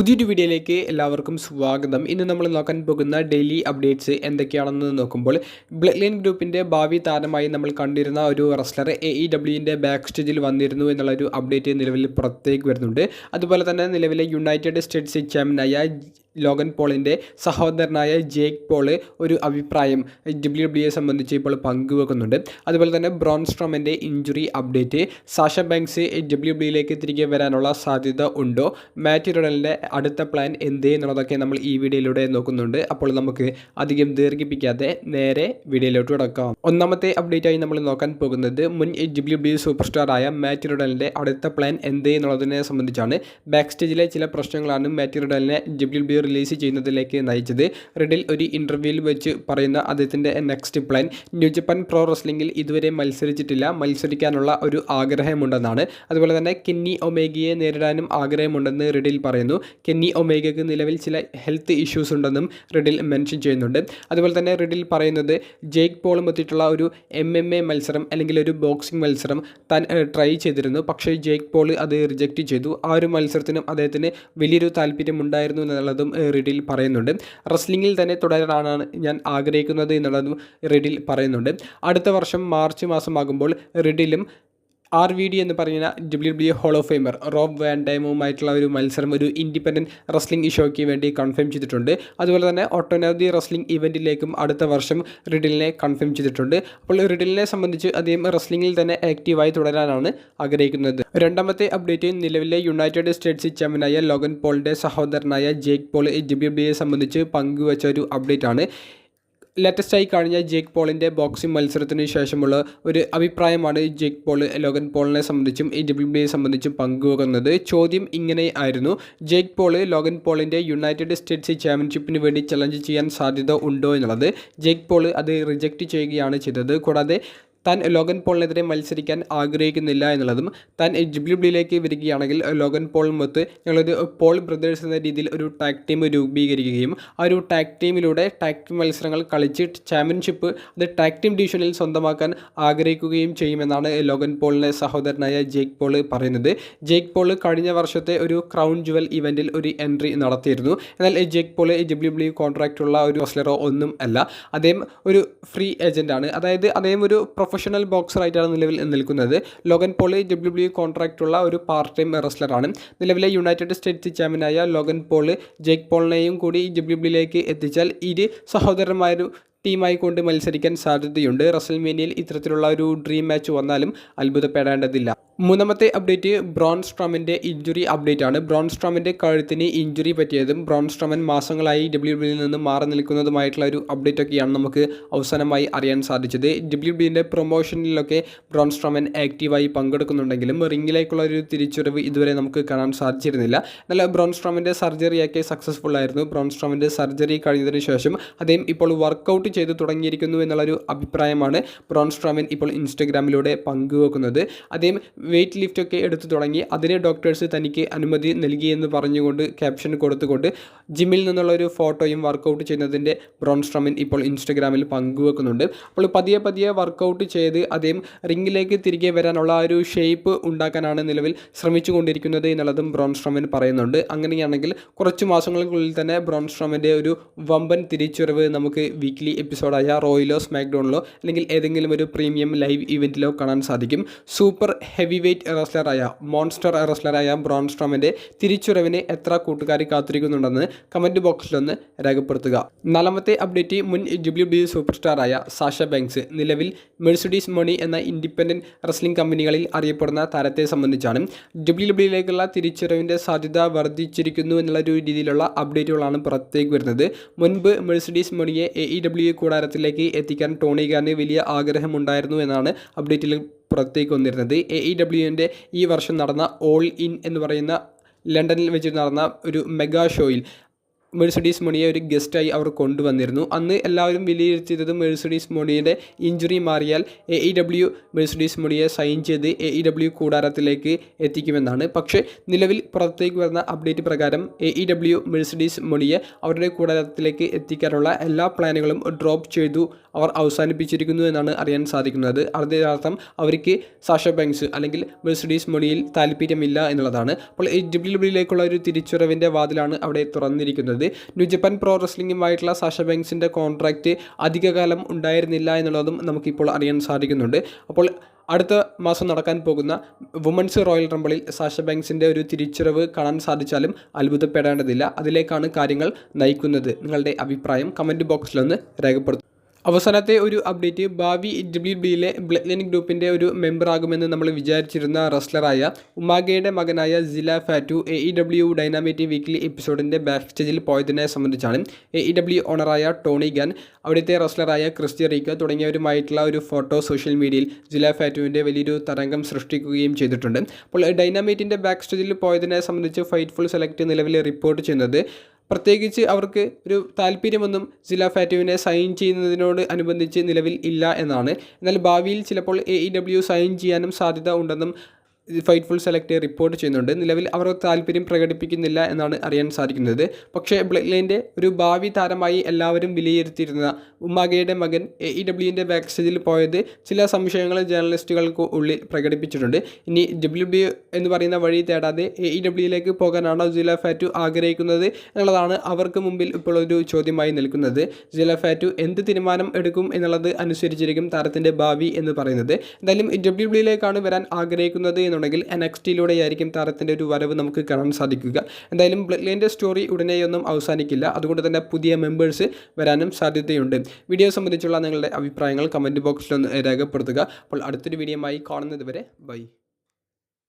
പുതിയൊരു വീഡിയോയിലേക്ക് എല്ലാവർക്കും സ്വാഗതം. ഇന്ന് നമ്മൾ നോക്കാൻ പോകുന്ന ഡെയിലി അപ്ഡേറ്റ്സ് എന്തൊക്കെയാണെന്ന് നോക്കുമ്പോൾ ബ്ലഡ് ലൈൻ ഗ്രൂപ്പിന്റെ ഭാവി താരമായി നമ്മൾ കണ്ടിരുന്ന ഒരു റെസ്ലർ എ ഇ ഡബ്ല്യുവിന്റെ ബാക്ക് സ്റ്റേജിൽ വന്നിരുന്നു എന്നുള്ളൊരു അപ്ഡേറ്റ് നിലവിൽ പുറത്തേക്ക് വരുന്നുണ്ട്. അതുപോലെ തന്നെ നിലവിലെ യുണൈറ്റഡ് സ്റ്റേറ്റ്സ് ചാമ്പ്യനായ ലോഗൻ പോളിന്റെ സഹോദരനായ ജേക്ക് പോൾ ഒരു അഭിപ്രായം ഡബ്ല്യു ഡബ്ല്യുയെ സംബന്ധിച്ച് ഇപ്പോൾ പങ്കുവെക്കുന്നുണ്ട്. അതുപോലെ തന്നെ ബ്രോൺസ്ട്രോമിന്റെ injury update. Sasha Banks W ഡബ്ല്യുയിലേക്ക് തിരികെ വരാനുള്ള സാധ്യത ഉണ്ടോ? മാറ്റ് റൊണലിന്റെ അടുത്ത പ്ലാൻ എന്ത് എന്നുള്ളതൊക്കെ നമ്മൾ ഈ വീഡിയോയിലൂടെ നോക്കുന്നുണ്ട്. അപ്പോൾ നമുക്ക് അധികം ദീർഘിപ്പിക്കാതെ നേരെ വീഡിയോയിലോട്ട് കിടക്കാം. ഒന്നാമത്തെ അപ്ഡേറ്റ് ആയി നമ്മൾ നോക്കാൻ പോകുന്നത് മുൻ ഡബ്ല്യു ഡബ്ല്യു സൂപ്പർ സ്റ്റാറായ മാറ്റ് റൊഡലിന്റെ അടുത്ത പ്ലാൻ എന്ത് എന്നുള്ളതിനെ സംബന്ധിച്ചാണ്. ബാക്ക് സ്റ്റേജിലെ ചില പ്രശ്നങ്ങളാണ് മാറ്റ് റൊഡലിനെ ഡബ്ല്യു ഡബ്ല്യു റിലീസ് ചെയ്യുന്നതിലേക്ക് നയിച്ചത്. റെഡിൽ ഒരു ഇന്റർവ്യൂവിൽ വെച്ച് പറയുന്ന അദ്ദേഹത്തിന്റെ next plan new Japan pro റെസ്ലിംഗിൽ ഇതുവരെ മത്സരിച്ചിട്ടില്ല. മത്സരിക്കാനുള്ള ഒരു ആഗ്രഹമുണ്ടെന്നാണ്. അതുപോലെ തന്നെ കെന്നി ഒമേഗയെ നേരിടാനും ആഗ്രഹമുണ്ടെന്ന് റെഡിൽ പറയുന്നു. കെന്നി ഒമേഗയ്ക്ക് നിലവിൽ ചില ഹെൽത്ത് ഇഷ്യൂസ് ഉണ്ടെന്നും റെഡിൽ മെൻഷൻ ചെയ്യുന്നുണ്ട്. അതുപോലെ തന്നെ റെഡിൽ പറയുന്നത് ജേക്ക് പോളും എത്തിയിട്ടുള്ള ഒരു എം എം എ മത്സരം അല്ലെങ്കിൽ ഒരു ബോക്സിംഗ് മത്സരം താൻ ട്രൈ ചെയ്തിരുന്നു. പക്ഷേ ജേക്ക് പോൾ അത് റിജക്റ്റ് ചെയ്തു. ആ ഒരു മത്സരത്തിനും അദ്ദേഹത്തിന് വലിയൊരു താല്പര്യം ഉണ്ടായിരുന്നു എന്നുള്ളതും റിഡിൽ പറയുന്നുണ്ട്. റെസ്ലിംഗിൽ തന്നെ തുടരാനാണ് ഞാൻ ആഗ്രഹിക്കുന്നത് എന്നുള്ളതും റിഡിൽ പറയുന്നുണ്ട്. അടുത്ത വർഷം മാർച്ച് മാസമാകുമ്പോൾ റെഡിലും ആർ വി ഡി എന്ന് പറയുന്ന W W hall of Rob വാൻഡൈമുമായിട്ടുള്ള ഒരു മത്സരം ഒരു ഇൻഡിപെൻഡന്റ് റസ്ലിംഗ് ഷോയ്ക്ക് വേണ്ടി കൺഫേം ചെയ്തിട്ടുണ്ട്. അതുപോലെ തന്നെ ഒട്ടനവധി റസ്ലിംഗ് ഇവന്റിലേക്കും അടുത്ത വർഷം റിഡിലിനെ കൺഫേം ചെയ്തിട്ടുണ്ട്. അപ്പോൾ റിഡിലിനെ സംബന്ധിച്ച് അദ്ദേഹം റസ്ലിംഗിൽ തന്നെ ആക്റ്റീവായി തുടരാനാണ് ആഗ്രഹിക്കുന്നത്. രണ്ടാമത്തെ അപ്ഡേറ്റ് നിലവിലെ യുണൈറ്റഡ് സ്റ്റേറ്റ്സ് ചാമ്പ്യനായ ലോഗൻ പോളിന്റെ സഹോദരനായ ജേക്ക് പോൾ ഡബ്ല്യു ഡബ്ല്യു സംബന്ധിച്ച് പങ്കുവച്ച ഒരു അപ്ഡേറ്റ് ആണ്. ലേറ്റസ്റ്റായി കഴിഞ്ഞ ജേക്ക് പോളിന്റെ ബോക്സിംഗ് മത്സരത്തിന് ശേഷമുള്ള ഒരു അഭിപ്രായമാണ് ജേക്ക് പോൾ ലോഗൻ പോളിനെ സംബന്ധിച്ചും എ ഡബ്ല്യു ബിയെ സംബന്ധിച്ചും പങ്കുവെക്കുന്നത്. ചോദ്യം ഇങ്ങനെ ആയിരുന്നു. ജേക്ക് പോൾ ലോഗൻ പോളിന്റെ യുണൈറ്റഡ് സ്റ്റേറ്റ്സ് ചാമ്പ്യൻഷിപ്പിന് വേണ്ടി ചലഞ്ച് ചെയ്യാൻ സാധ്യത ഉണ്ടോ എന്നുള്ളത്. ജേക്ക് പോൾ അത് റിജക്റ്റ് ചെയ്യുകയാണ് ചെയ്തത്. കൂടാതെ താൻ ലോഗൻ പോളിനെതിരെ മത്സരിക്കാൻ ആഗ്രഹിക്കുന്നില്ല എന്നുള്ളതും താൻ ജിബ്ലിബ്ലിയിലേക്ക് വരികയാണെങ്കിൽ ലോഗൻ പോളുമൊത്ത് ഞങ്ങളൊരു പോൾ ബ്രദേഴ്സ് എന്ന രീതിയിൽ ഒരു ടാഗ് ടീം രൂപീകരിക്കുകയും ആ ഒരു ടാഗ് ടീമിലൂടെ ടാഗ് ടീം മത്സരങ്ങൾ കളിച്ച് ചാമ്പ്യൻഷിപ്പ് അത് ടാഗ് ടീം ഡിവിഷനിൽ സ്വന്തമാക്കാൻ ആഗ്രഹിക്കുകയും ചെയ്യുമെന്നാണ് ലോഗൻ പോളിന്റെ സഹോദരനായ ജേക്ക് പോൾ പറയുന്നത്. ജേക്ക് പോൾ കഴിഞ്ഞ വർഷത്തെ ഒരു ക്രൗൺ ജുവൽ ഇവന്റിൽ ഒരു എൻട്രി നടത്തിയിരുന്നു. എന്നാൽ ജേക്ക് പോൾ ഡബ്ല്യു കോൺട്രാക്റ്റുള്ള കോൺട്രാക്റ്റ് ഒരു റെസ്ലറോ ഒന്നും അല്ല. അദ്ദേഹം ഒരു ഫ്രീ ഏജന്റാണ് അതായത് അദ്ദേഹം ഒരു പ്രൊഫഷണൽ ബോക്സറായിട്ടാണ് നിലവിൽ നിൽക്കുന്നത്. ലോഗൻ പോളി ഡബ്ല്യു ഡബ്ല്യു കോൺട്രാക്റ്റുള്ള ഒരു പാർട്ട് ടൈം റെസ്ലറാണ് നിലവിലെ യുണൈറ്റഡ് സ്റ്റേറ്റ്സ് ചാമ്പ്യനായ ലോഗൻ പോൾ ജേക്ക് പോളിനെയും കൂടി ഡബ്ല്യു ഡബ്ല്യുയിലേക്ക് എത്തിച്ചാൽ ഇരു സഹോദരന്മാരും ടീമായി കൊണ്ട് മത്സരിക്കാൻ സാധ്യതയുണ്ട്. റസൽമേനിയയിൽ ഇത്തരത്തിലുള്ള ഒരു ഡ്രീം മാച്ച് വന്നാലും അത്ഭുതപ്പെടേണ്ടതില്ല. മൂന്നാമത്തെ അപ്ഡേറ്റ് ബ്രോൺ സ്ട്രോമിന്റെ ഇഞ്ചുറി അപ്ഡേറ്റ് ആണ്. ബ്രോൺ സ്ട്രോമിന്റെ കഴുത്തിന് ഇഞ്ചുറി പറ്റിയതും ബ്രോൺ സ്ട്രോമൻ മാസങ്ങളായി ഡബ്ല്യു ഡബ്ല്യുയിൽ നിന്ന് മാറി നിൽക്കുന്നതുമായിട്ടുള്ള ഒരു അപ്ഡേറ്റ് ഒക്കെയാണ് നമുക്ക് അവസാനമായി അറിയാൻ സാധിച്ചത്. ഡബ്ല്യു ഡബ്ല്യുവിന്റെ പ്രൊമോഷനിലൊക്കെ ബ്രോൺ സ്ട്രോമൻ ആക്റ്റീവായി പങ്കെടുക്കുന്നുണ്ടെങ്കിലും റിങ്ങിലേക്കുള്ള ഒരു തിരിച്ചുവരവ് ഇതുവരെ നമുക്ക് കാണാൻ സാധിച്ചിരുന്നില്ല. എന്നാൽ ബ്രോൺ സ്ട്രോമിന്റെ സർജറിയൊക്കെ സക്സസ്ഫുൾ ആയിരുന്നു. ബ്രോൺ സ്ട്രോമിന്റെ സർജറി കഴിഞ്ഞതിന് ശേഷം അദ്ദേഹം ഇപ്പോൾ വർക്കൗട്ട് ചെയ്ത് തുടങ്ങിയിരിക്കുന്നു എന്നുള്ളൊരു അഭിപ്രായമാണ് ബ്രോൺ സ്ട്രോമൻ ഇപ്പോൾ ഇൻസ്റ്റഗ്രാമിലൂടെ പങ്കുവെക്കുന്നത്. അദ്ദേഹം വെയിറ്റ് ലിഫ്റ്റ് ഒക്കെ എടുത്തു തുടങ്ങി. അതിന് ഡോക്ടേഴ്സ് തനിക്ക് അനുമതി നൽകിയെന്ന് പറഞ്ഞുകൊണ്ട് ക്യാപ്ഷൻ കൊടുത്തുകൊണ്ട് ജിമ്മിൽ നിന്നുള്ള ഒരു ഫോട്ടോയും വർക്കൗട്ട് ചെയ്യുന്നതിന്റെ ബ്രോൺ സ്ട്രോമൻ ഇപ്പോൾ ഇൻസ്റ്റഗ്രാമിൽ പങ്കുവെക്കുന്നുണ്ട്. അപ്പോൾ പതിയെ പതിയെ വർക്കൗട്ട് ചെയ്ത് അദ്ദേഹം റിങ്ങിലേക്ക് തിരികെ വരാനുള്ള ആ ഒരു ഷേപ്പ് ഉണ്ടാക്കാനാണ് നിലവിൽ ശ്രമിച്ചുകൊണ്ടിരിക്കുന്നത് എന്നുള്ളതും ബ്രോൺ സ്ട്രോമൻ പറയുന്നുണ്ട്. അങ്ങനെയാണെങ്കിൽ കുറച്ച് മാസങ്ങൾക്കുള്ളിൽ തന്നെ ബ്രോൺ സ്ട്രോമന്റെ ഒരു വമ്പൻ തിരിച്ചുവരവ് നമുക്ക് വീക്ക്ലി എപ്പിസോഡായ റോയിലോ സ്മാക്ഡൗണിലോ അല്ലെങ്കിൽ ഏതെങ്കിലും ഒരു പ്രീമിയം ലൈവ് ഇവന്റിലോ കാണാൻ സാധിക്കും. സൂപ്പർ ഹെവി വെയ്റ്റ് റെസ്ലറായ മോൺസ്റ്റർ റെസ്ലറായ ബ്രോൺ സ്ട്രോമിന്റെ തിരിച്ചുവരവിന് എത്ര കൂട്ടുകാർ കാത്തിരിക്കുന്നുണ്ടെന്ന് കമന്റ് ബോക്സിലൊന്ന് രേഖപ്പെടുത്തുക. നാലാമത്തെ അപ്ഡേറ്റ് മുൻ ഡബ്ല്യു ഡി സൂപ്പർ സ്റ്റാറായ സാഷ ബാങ്ക്സ് നിലവിൽ മെഴ്സിഡീസ് മണി എന്ന ഇൻഡിപെൻഡന്റ് റെസ്ലിംഗ് കമ്പനികളിൽ അറിയപ്പെടുന്ന താരത്തെ സംബന്ധിച്ചാണ്. ഡബ്ല്യു ഡബ്ല്യുയിലേക്കുള്ള തിരിച്ചറിവിന്റെ സാധ്യത വർദ്ധിച്ചിരിക്കുന്നു എന്നുള്ള ഒരു രീതിയിലുള്ള അപ്ഡേറ്റുകളാണ് പുറത്തേക്ക് വരുന്നത്. മുൻപ് മെഴ്സിഡീസ് മണിയെ എ ഇ ഡബ്ല്യു കൂടാരത്തിലേക്ക് എത്തിക്കാൻ ടോണി ഖാന് വലിയ ആഗ്രഹമുണ്ടായിരുന്നു എന്നാണ് അപ്ഡേറ്റിൽ പുറത്തേക്ക് വന്നിരുന്നത്. എ ഇ ഡബ്ല്യുവിന്റെ ഈ വർഷം നടന്ന ഓൾ ഇൻ എന്ന് പറയുന്ന ലണ്ടനിൽ വെച്ച് നടന്ന ഒരു മെഗാ ഷോയിൽ മെഴ്സഡീസ് മണിയെ ഒരു ഗസ്റ്റായി അവർ കൊണ്ടുവന്നിരുന്നു. അന്ന് എല്ലാവരും വിലയിരുത്തിയത് മെഴ്സഡീസ് മണിയുടെ ഇഞ്ചുറി മാറിയാൽ A E W Mercedes Mone sign ചെയ്ത് എ ഇ ഡബ്ല്യു കൂടാരത്തിലേക്ക് എത്തിക്കുമെന്നാണ്. പക്ഷേ നിലവിൽ പുറത്തേക്ക് വരുന്ന അപ്ഡേറ്റ് പ്രകാരം A E W Mercedes Mone അവരുടെ കൂടാരത്തിലേക്ക് എത്തിക്കാനുള്ള എല്ലാ പ്ലാനുകളും ഡ്രോപ്പ് ചെയ്തു അവർ അവസാനിപ്പിച്ചിരിക്കുന്നു എന്നാണ് അറിയാൻ സാധിക്കുന്നത്. അതിനർത്ഥം അവർക്ക് സാഷ ബാങ്ക്സ് അല്ലെങ്കിൽ മെഴ്സഡീസ് മോണിയിൽ താല്പര്യമില്ല എന്നുള്ളതാണ്. അപ്പോൾ ഈ ഡബ്ല്യു ഡബ്ല്യുയിലേക്കുള്ള ഒരു തിരിച്ചുറവിന്റെ വാതിലാണ് അവിടെ തുറന്നിരിക്കുന്നത്. ന്യൂ ജപ്പാൻ പ്രോ റെസ്ലിംഗുമായിട്ടുള്ള സാഷ ബാങ്ക്സിന്റെ കോൺട്രാക്റ്റ് അധികകാലം ഉണ്ടായിരുന്നില്ല എന്നുള്ളതും നമുക്കിപ്പോൾ അറിയാൻ സാധിക്കുന്നുണ്ട്. അപ്പോൾ അടുത്ത മാസം നടക്കാൻ പോകുന്ന വുമൻസ് റോയൽ റംബിളിൽ സാഷ ബാങ്ക്സിന്റെ ഒരു തിരിച്ചറിവ് കാണാൻ സാധിച്ചാലും അത്ഭുതപ്പെടേണ്ടതില്ല. അതിലേക്കാണ് കാര്യങ്ങൾ നയിക്കുന്നത്. നിങ്ങളുടെ അഭിപ്രായം കമന്റ് ബോക്സിലൊന്ന് രേഖപ്പെടുത്തും അവസാനത്തെ ഒരു അപ്ഡേറ്റ് ഭാവി ഡബ്ല്യു ബിയിലെ ബ്ലഡ് ലൈൻ ഗ്രൂപ്പിന്റെ ഒരു മെമ്പറാകുമെന്ന് നമ്മൾ വിചാരിച്ചിരുന്ന റസ്ലറായ ഉമാഗയുടെ മകനായ Zilla Fatu A E W ഡൈനാമിറ്റി weekly എപ്പിസോഡിന്റെ ബാക്ക് സ്റ്റേജിൽ പോയതിനെ സംബന്ധിച്ചാണ് എ ഇ ഡബ്ല്യു ഓണറായ ടോണി ഗാൻ അവിടുത്തെ റസ്ലറായ ക്രിസ്ത്യ റീക്ക തുടങ്ങിയവരുമായിട്ടുള്ള ഒരു ഫോട്ടോ സോഷ്യൽ മീഡിയയിൽ സില ഫാറ്റുവിന്റെ വലിയൊരു തരംഗം സൃഷ്ടിക്കുകയും ചെയ്തിട്ടുണ്ട്. അപ്പോൾ ഡൈനാമൈറ്റിന്റെ ബാക്ക് സ്റ്റേജിൽ പോയതിനെ സംബന്ധിച്ച് ഫൈറ്റ്ഫുൾ സെലക്ട് നിലവിൽ റിപ്പോർട്ട് ചെയ്യുന്നത് പ്രത്യേകിച്ച് അവർക്ക് ഒരു താല്പര്യമൊന്നും സില ഫാറ്റുവിനെ സൈൻ ചെയ്യുന്നതിനോട് അനുബന്ധിച്ച് നിലവിൽ ഇല്ല എന്നാണ്. എന്നാൽ ഭാവിയിൽ ചിലപ്പോൾ എ ഇ ഡബ്ല്യു സൈൻ ചെയ്യാനും സാധ്യത ഉണ്ടെന്നും ഫൈറ്റ്ഫുൾ സെലക്ട് റിപ്പോർട്ട് ചെയ്യുന്നുണ്ട്. നിലവിൽ അവർ താല്പര്യം പ്രകടിപ്പിക്കുന്നില്ല എന്നാണ് അറിയാൻ സാധിക്കുന്നത്. പക്ഷേ ബ്ലഡ് ഒരു ഭാവി താരമായി എല്ലാവരും വിലയിരുത്തിയിരുന്ന ഉമ്മാഗയുടെ മകൻ എ ഇ ഡബ്ല്യുവിന്റെ ബാക്ക് സ്റ്റേജിൽ പോയത് ചില സംശയങ്ങൾ ജേർണലിസ്റ്റുകൾക്ക് ഉള്ളിൽ പ്രകടിപ്പിച്ചിട്ടുണ്ട്. ഇനി ഡബ്ല്യു ബി എന്ന് പറയുന്ന വഴി തേടാതെ എ ഇ ഡബ്ല്യുയിലേക്ക് പോകാനാണോ ജില ഫാറ്റു ആഗ്രഹിക്കുന്നത് എന്നുള്ളതാണ് അവർക്ക് മുമ്പിൽ ഇപ്പോൾ ഒരു ചോദ്യമായി നിൽക്കുന്നത്. ജില ഫാറ്റു എന്ത് തീരുമാനം എടുക്കും എന്നുള്ളത് അനുസരിച്ചിരിക്കും താരത്തിന്റെ ഭാവി എന്ന് പറയുന്നത്. എന്തായാലും ഡബ്ല്യു ബിയിലേക്കാണ് വരാൻ ആഗ്രഹിക്കുന്നത് എന്നുണ്ടെങ്കിൽ എൻ എക്സ് ടിയിലൂടെയായിരിക്കും താരത്തിന്റെ ഒരു വരവ് നമുക്ക് കാണാൻ സാധിക്കുക. എന്തായാലും ബ്ലഡ് ലൈന്റെ സ്റ്റോറി ഉടനെയൊന്നും അവസാനിക്കില്ല. അതുകൊണ്ട് തന്നെ പുതിയ മെമ്പേഴ്സ് വരാനും സാധ്യതയുണ്ട്. വീഡിയോ സംബന്ധിച്ചുള്ള നിങ്ങളുടെ അഭിപ്രായങ്ങൾ കമന്റ് ബോക്സിലൊന്ന് രേഖപ്പെടുത്തുക. അപ്പോൾ അടുത്തൊരു വീഡിയോ ആയി കാണുന്നതുവരെ ബൈ